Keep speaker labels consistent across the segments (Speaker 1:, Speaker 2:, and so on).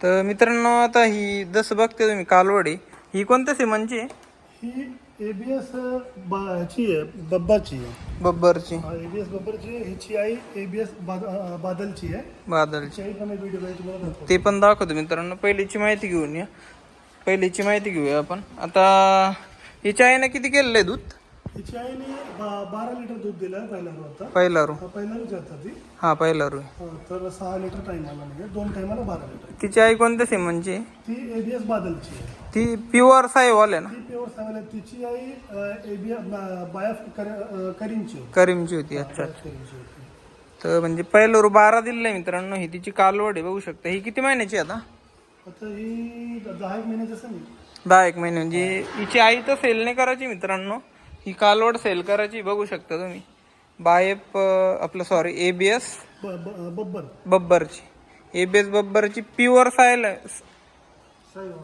Speaker 1: तर मित्रांनो आता ही जसं बघते तुम्ही कालवड ही कोणत्या सिमनची आहे?
Speaker 2: ही एबीएस ची आहे बब्बाची आहे.
Speaker 1: बब्बरची.
Speaker 2: एबीएस बब्बरची आहे हिची आई एबीएस बादलची आहे.
Speaker 1: बादलची.
Speaker 2: हिची आई पण व्हिडिओ तुम्हाला दाखवतो.
Speaker 1: ते पण दाखवतो मित्रांनो पहिलीची माहिती घेऊन या. पहिलीची माहिती घेऊया आपण. आता हिच्या आईनं किती केलेलं आहे दूध?
Speaker 2: हिची आईने बा- बारा लिटर दूध दिलं पहिला आता.
Speaker 1: पहिला रू
Speaker 2: हा, पहिला विचारता ती.
Speaker 1: हा पहिला रू
Speaker 2: हा, तर सहा लिटर म्हणजे दोन टायमाला बारा लिटर.
Speaker 1: तिची आई कोणत्या सिमनची आहे?
Speaker 2: ती एबीएस बादलची आहे.
Speaker 1: ती प्युअर साईवाल आहे ना?
Speaker 2: ती प्युअर तिची आई एबीएस बायफ करीमची होती.
Speaker 1: करीमची होती अच्छा
Speaker 2: बायफ करीमची होती.
Speaker 1: तर म्हणजे पहिलं रू बारा दिलं आहे मित्रांनो ही तिची कालवड आहे बघू शकता. ही किती महिन्याची आहे आता?
Speaker 2: आता ही दहा एक महिन्याची
Speaker 1: दहा एक महिने. म्हणजे हिची आई तर सेल नाही करायची मित्रांनो. ही कालवड सेल करायची बघू शकता तुम्ही. बायप आपलं सॉरी ए बी एस
Speaker 2: ब- ब- बब्बर.
Speaker 1: बब्बरची. ए बी एस बब्बरची प्युअर सायल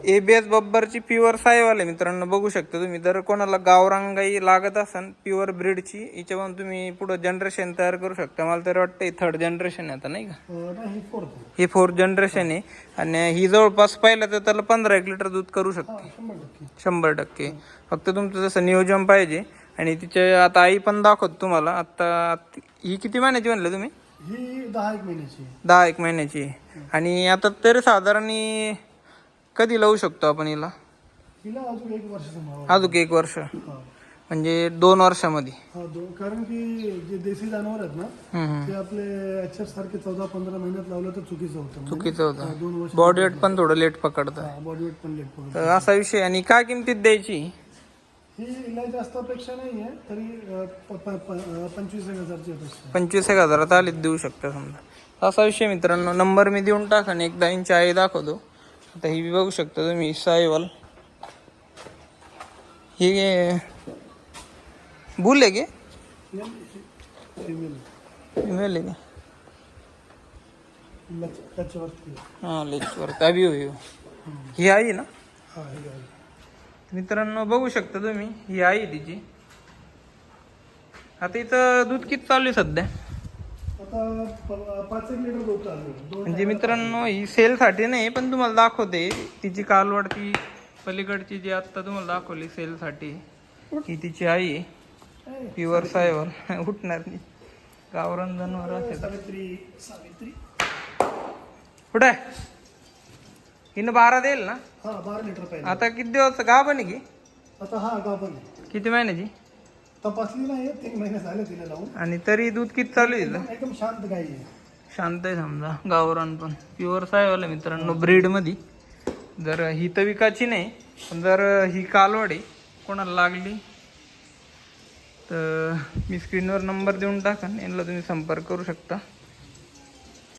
Speaker 1: ए बी एस बब्बरची प्युअर सायवाल आहे मित्रांनो बघू शकता तुम्ही. जर कोणाला गावरांगाई लागत असेल प्युअर ब्रीडची हिच्यापासून तुम्ही पुढं जनरेशन तयार करू शकता. मला तर वाटतं थर्ड जनरेशन आहे आता नाही का?
Speaker 2: ही फोर्थ
Speaker 1: फोर्थ जनरेशन आहे. आणि ही जवळपास पाहिलं तर त्याला पंधरा एक लिटर दूध करू शकते.
Speaker 2: शंभर टक्के.
Speaker 1: फक्त तुमचं जसं नियोजन पाहिजे. आणि तिचे आता आई पण दाखवत तुम्हाला. आता ही किती महिन्याची म्हणले तुम्ही?
Speaker 2: ही दहा एक महिन्याची.
Speaker 1: दहा एक महिन्याची. आणि आता तरी साधारण कधी लावू शकतो आपण हिला?
Speaker 2: हिला अजून एक वर्ष सांभाळावं
Speaker 1: अजून एक वर्ष?
Speaker 2: हा.
Speaker 1: म्हणजे दोन वर्षामध्ये.
Speaker 2: हा कारण की जे देशी जनावर आहेत ना
Speaker 1: हम्म, हम्म.
Speaker 2: ते आपले एच सारखे चौदा पंधरा महिन्यात लावलं तर चुकीचं होतं. म्हणजे
Speaker 1: चुकीचं होतं.
Speaker 2: दोन वर्ष
Speaker 1: बॉडी वेट पण थोडं लेट पकडतं.
Speaker 2: बॉडी वेट पण लेट पडत
Speaker 1: तर असा विषय आणि काय किमतीत द्यायची?
Speaker 2: ही इला जास्त अपेक्षा नाही आहे तरी अं, प- प- प- अं, पंचवीस एक हजारची अपेक्षा आहे.
Speaker 1: पंचवीस एक हजारात आलीच देऊ शकता समजा. असा विषय मित्रांनो. नंबर मी देऊन टाका आणि एकदा यांची आई दाखवतो. आता ही बी बघू शकता तुम्ही साईवाल हे बुल आहे की?
Speaker 2: फिमेल
Speaker 1: फिमेल आहे हां लेचवर अभी हो,
Speaker 2: हो. ही आई ना?
Speaker 1: मित्रांनो बघू शकता तुम्ही ही आई आहे तिची. आता इथं दूध किती चालू आहे सध्या?
Speaker 2: पाच एक लिटर दूध चालू आहे. दोन
Speaker 1: म्हणजे मित्रांनो ही सेलसाठी नाही पण तुम्हाला दाखवते. तिची कालवड ती पलीकडची जी आत्ता तुम्हाला दाखवली सेलसाठी ही तिची आई प्युअर सायवर उठणार नाही. गावरान जनावर असेल.
Speaker 2: सावित्री.
Speaker 1: कुठे? हिनं बारा देईल ना?
Speaker 2: हा बारा लिटर पाहिजे.
Speaker 1: आता किती दिवस गाभण आहे की?
Speaker 2: आता हा गाभण आहे.
Speaker 1: किती महिन्याची?
Speaker 2: तपासली नाही तीन महिने झाले तिला लावून.
Speaker 1: आणि तरी दूध किती चालू आहे
Speaker 2: एकदम शांत गाई आहे.
Speaker 1: शांत आहे समजा गावरान पण. प्युअर सायवाला मित्रांनो ब्रीडमध्ये जर ही तर विकायची नाही पण जर ही कालवड कोणाला लागली तर मी स्क्रीनवर नंबर देऊन टाका यांना तुम्ही संपर्क करू शकता.